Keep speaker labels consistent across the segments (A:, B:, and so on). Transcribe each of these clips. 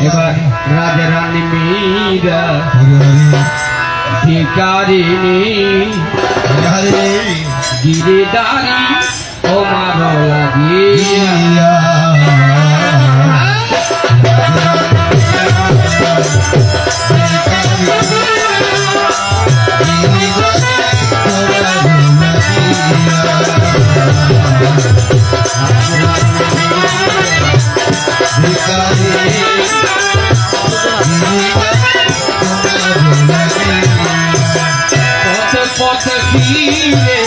A: এবার রাজা রানী মীরা ভিকারিনী গিরিদারি তোমার লাগিয়া পথে ಕಿವಿಯೇ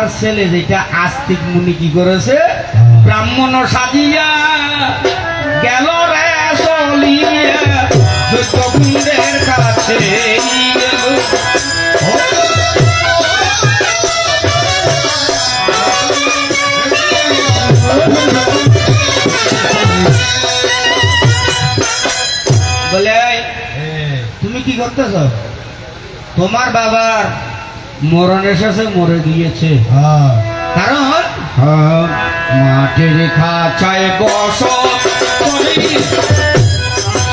B: মনসার ছেলে যেটা আস্তিক মুনি কি করেছে? ব্রাহ্মণ সাজিয়া গেল রে চলিয়া। যজ্ঞকুণ্ডের কাছে বলে তুমি কি করতেছ? তোমার বাবার মরণ এসেছে মরে গিয়েছে। কারণ হ্যাঁ, মাটির খাঁচায় বস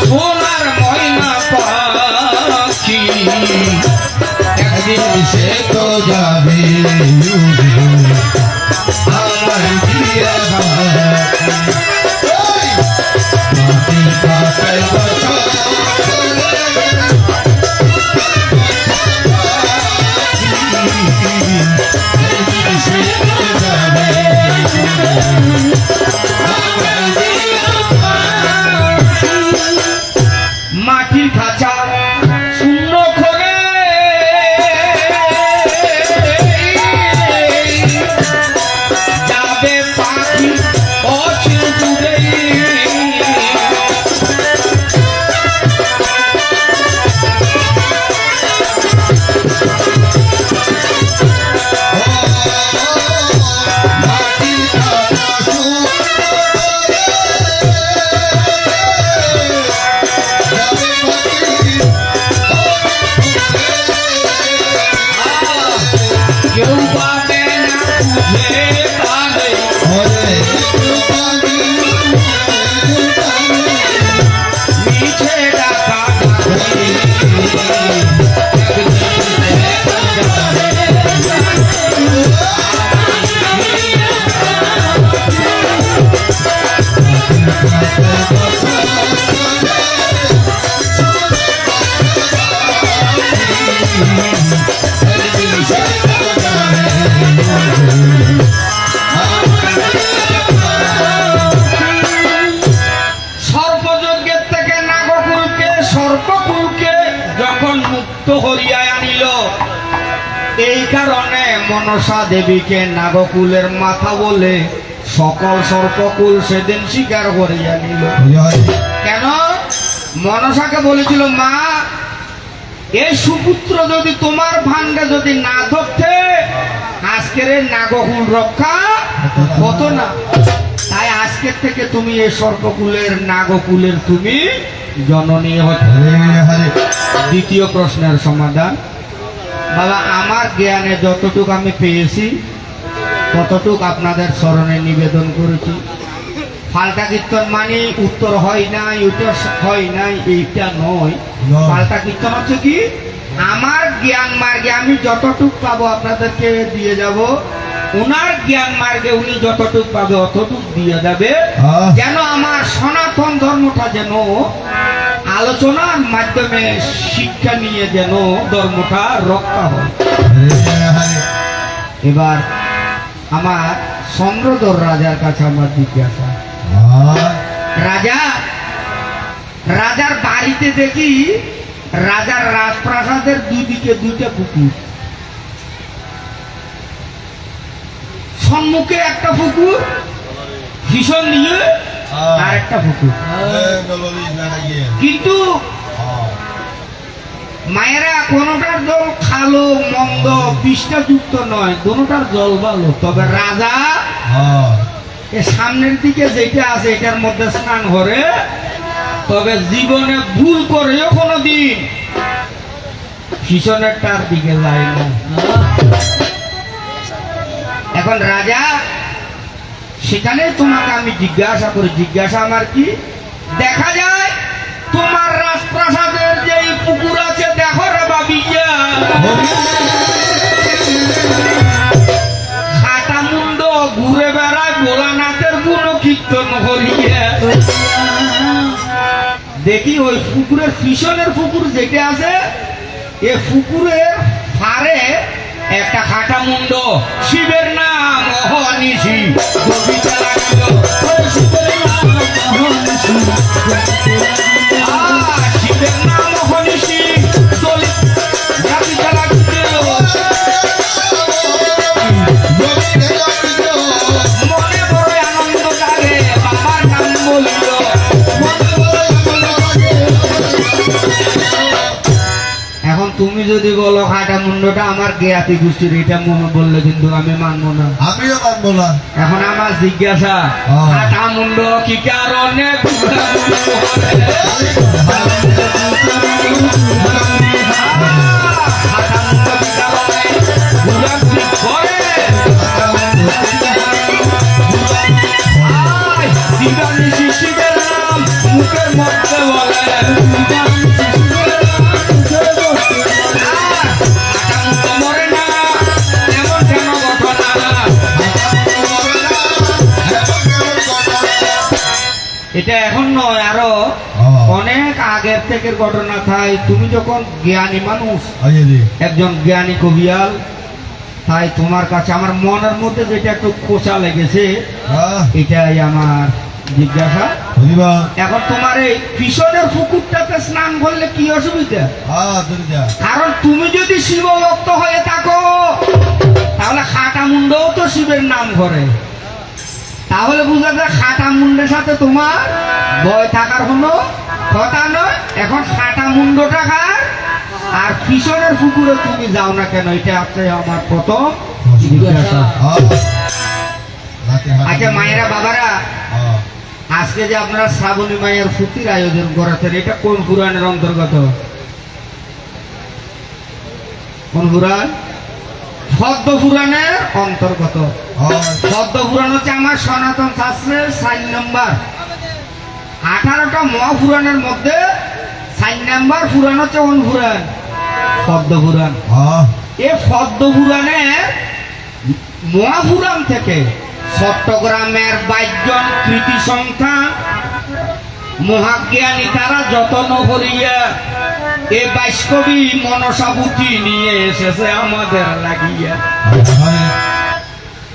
B: সোনার ময়না পাখি। একদিন সে তো যাবে আমার বিয়ে মাটির খাঁচায় বসো মনসা দেবীকে নাগকুলের মাথা বলে সকল সর্পকুল সেদিন স্বীকার করিয়া নিল। কেন? মনসাকে বলেছিল মা এই সুপুত্র যদি তোমার ভান্ডে যদি না ধরতে আজকের এই নাগকুল রক্ষা হতো না। তাই আজকের থেকে তুমি এই সর্পকুলের নাগকুলের তুমি জননী হতে দ্বিতীয় প্রশ্নের সমাধান। বাবা আমার জ্ঞানে যতটুকু আমি পেয়েছি ততটুক আপনাদের স্মরণে নিবেদন করেছি। পাল্টা কীর্তন মানে উত্তর হয় নাই উত্তর হয় নাই এইটা নয়। পাল্টা কীর্তন হচ্ছে কি? আমার জ্ঞান মার্গে আমি যতটুক পাবো আপনাদেরকে দিয়ে যাব। ওনার জ্ঞান মার্গে উনি যতটুক পাবে অতটুক দিয়ে যাবে। যেন আমার সনাতন ধর্মটা যেন আলোচনার মাধ্যমে শিক্ষা নিয়ে যেন ধর্মটা রক্ষা হয়। এবার আমার চন্দ্রধর রাজার কাছে আমার জিজ্ঞাসা। রাজা রাজার বাড়িতে দেখি রাজার রাজপ্রাসাদের দুদিকে দুইটা পুকুর। সম্মুখে একটা পুকুর ভীষণ দিয়ে আর একটা পুকুর। কিন্তু মায়েরা কোনোটার জল খালো মন্দ বিষটা যুক্ত নয় কোনোটার জল ভালো। তবে রাজা এ সামনের দিকে যেটা আছে এটার মধ্যে স্নান করে তবে জীবনে ভুল করেও কোনোদিন পিছনেরটার দিকে যায় না এখন রাজা, সেখানে তোমাকে আমি জিজ্ঞাসা করি, জিজ্ঞাসা আমার কি? দেখা যায়, তোমার রাজপ্রাসাদের যে পুকুর আছে, দেখো রে মুন্ড ঘুরে বেড়ায়, ভোলানাথের গুণ কীর্তন দেখি ওই পুকুরের পিছনের পুকুর যেটা আছে, এ পুকুরের ফারে একটা খাটা মুন্ড শিবের নাম অহনিশি কবিতা লাগালো। শিবের নাম অহনিশি যদি বলো খাটা মুন্ডটা আমার জ্ঞাতি গোষ্ঠীর এটা মনে বললে কিন্তু আমি মানবো না।
A: আমিও মানবো না।
B: এখন আমার জিজ্ঞাসা
A: হাটা
B: খাটা মুন্ড কি কারণে নয় আরও
A: হ্যাঁ।
B: অনেক আগের থেকে ঘটনা তাই তুমি যখন জ্ঞানী মানুষ একজন জ্ঞানী কবিয়াল তাই তোমার কাছে আমার মনের মধ্যে যেটা একটু খোঁচা লেগেছে
A: হ্যাঁ।
B: এটাই আমার জিজ্ঞাসা। এখন তোমার এই পিছনের পুকুরটাতে স্নান করলে কি অসুবিধা?
A: হ্যাঁ
B: কারণ তুমি যদি শিব ভক্ত হয়ে থাকো তাহলে খাটা মুন্ডও তো শিবের নাম করে তাহলে বুঝা যায় খাটা মুন্ডের সাথে তোমার ভয় থাকার কোনো কথা নয়। এখন খাটা মুন্ডটা খার আর পিছনের পুকুরে তুমি যাও না কেন? এটা আছে আমার প্রথম আচ্ছা মায়েরা, বাবারা, আজকে যে আপনারা শ্রাবণী মায়ের ফুতির আয়োজন করেছেন, এটা কোন পুরাণের অন্তর্গত? কোন পুরাণ পদ্ম পুরাণের অন্তর্গত
A: হ্যাঁ।
B: পদ্ম পুরাণ হচ্ছে আমার সনাতন শাস্ত্রের সাইন নাম্বার। আঠারোটা মহাপুরাণের মধ্যে সাইন নাম্বার পুরাণ হচ্ছে কোন পুরাণ পদ্ম পুরাণ
A: হ্যাঁ।
B: এ পদ্ম পুরাণে মহাপুরাণ থেকে চট্টগ্রামের বাইশজন কৃতি সন্তান মহাজ্ঞানী তারা যত্ন করিয়া এ বাইশ কবি মনসাবুতি নিয়ে এসেছে আমাদের লাগিয়া।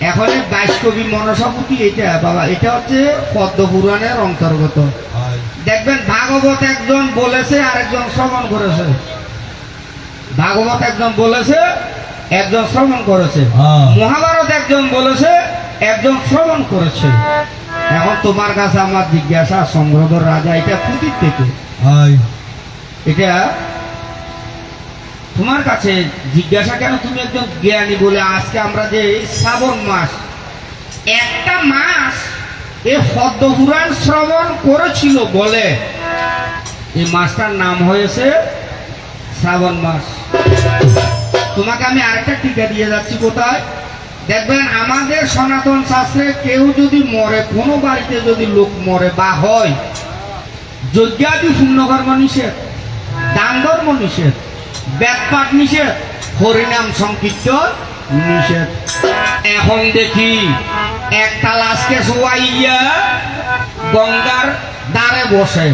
B: এখন বাইশ কবি মনসাবুতি এটা বাবা এটা হচ্ছে পদ্ম পুরাণের অন্তর্গত। দেখবেন ভাগবত একজন বলেছে আর একজন শ্রবণ করেছে। ভাগবত একজন বলেছে একজন শ্রবণ করেছে।
A: হ্যাঁ।
B: মহাভারত একজন বলেছে একজন শ্রবণ করেছে। এখন তোমার কাছে আমার জিজ্ঞাসা সংগ্রহর রাজা এটা পুঁতির থেকে। এটা তোমার কাছে জিজ্ঞাসা কেন তুমি একজন জ্ঞানী বলে আজকে আমরা যে শ্রাবণ মাস একটা মাস এ পদ্মপুরাণ শ্রবণ করেছিল বলে। এই মাসটার নাম হয়েছে শ্রাবণ মাস। তোমাকে আমি আরেকটা টিকা দিয়ে যাচ্ছি কোথায়? দেখবেন, আমাদের সনাতন শাস্ত্রে কেউ যদি মরে, কোনো বাড়িতে যদি লোক মরে বা হয়, যজ্ঞাদি পুণ্যকর্ম নিষেধ দান ধর্ম নিষেধ ব্যাটপাট নিষেধ, হরিনাম সংকীর্তন নিষেধ। এখন দেখি, একটা লাশকে শোয়াইয়া গঙ্গার দ্বারে বসে।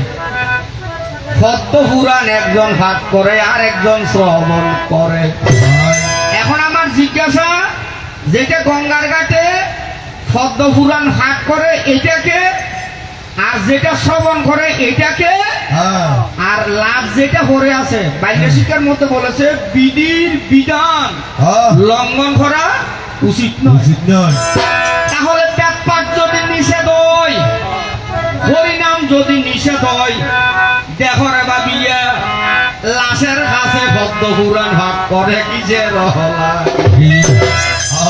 B: পদ্ম পুরাণ একজন ভাগ করে আর একজন শ্রবণ করে। এখন আমার জিজ্ঞাসা যেটা গঙ্গার ঘাটে পদ্ম পুরাণ ভাগ করে এটাকে আর যেটা শ্রবণ করে এটাকে
A: হ্যাঁ।
B: আর লাভ যেটা করে আছে বাইরে শিক্ষার মধ্যে বলেছে বিধির বিধান।
A: হ্যাঁ।
B: লঙ্ঘন করা উচিত নয়।
A: উচিত নয়।
B: তাহলে ব্যাপার যদি নিষেধ হয় হরিনাম যদি নিষেধ হয় দেখো রে বাবিয়া লাশের কাছে পদ্ম পুরাণ ভাগ করে কি যে রহলা